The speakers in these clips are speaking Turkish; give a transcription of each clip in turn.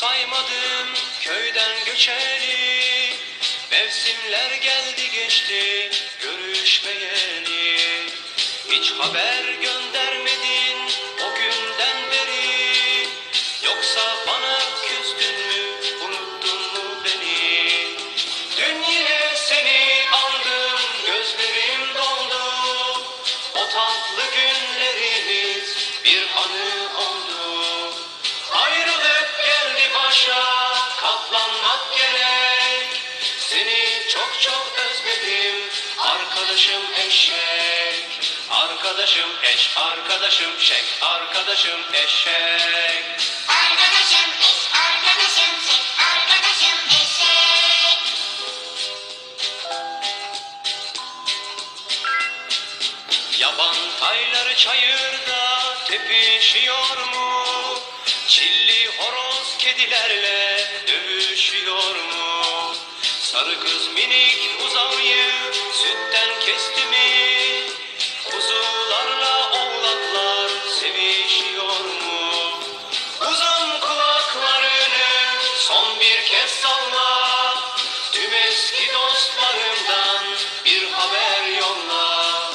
saymadım köyden göçeli. Mevsimler geldi geçti görüşmeyeli. Hiç haber göndermedin o günden beri. Yoksa bana küstün mü unuttun mu beni? Dün yine seni andım gözlerim doldu. O tatlı çok özledim arkadaşım eşek Arkadaşım eş, arkadaşım şek, arkadaşım eşek Arkadaşım eş, arkadaşım çek, arkadaşım eşek. Yaban tayları çayırda tepişiyor mu? Çilli horoz kedilerle? Sarı kız minik buzağıyı sütten kesti mi? Kuzularla oğlaklar sevişiyor mu? Uzun kulaklarını son bir kez salla Tüm eski dostlarımdan bir haber yolla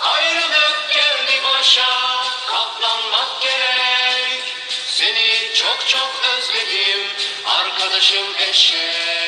Ayrılık geldi başa katlanmak gerek Seni çok çok özledim arkadaşım eşek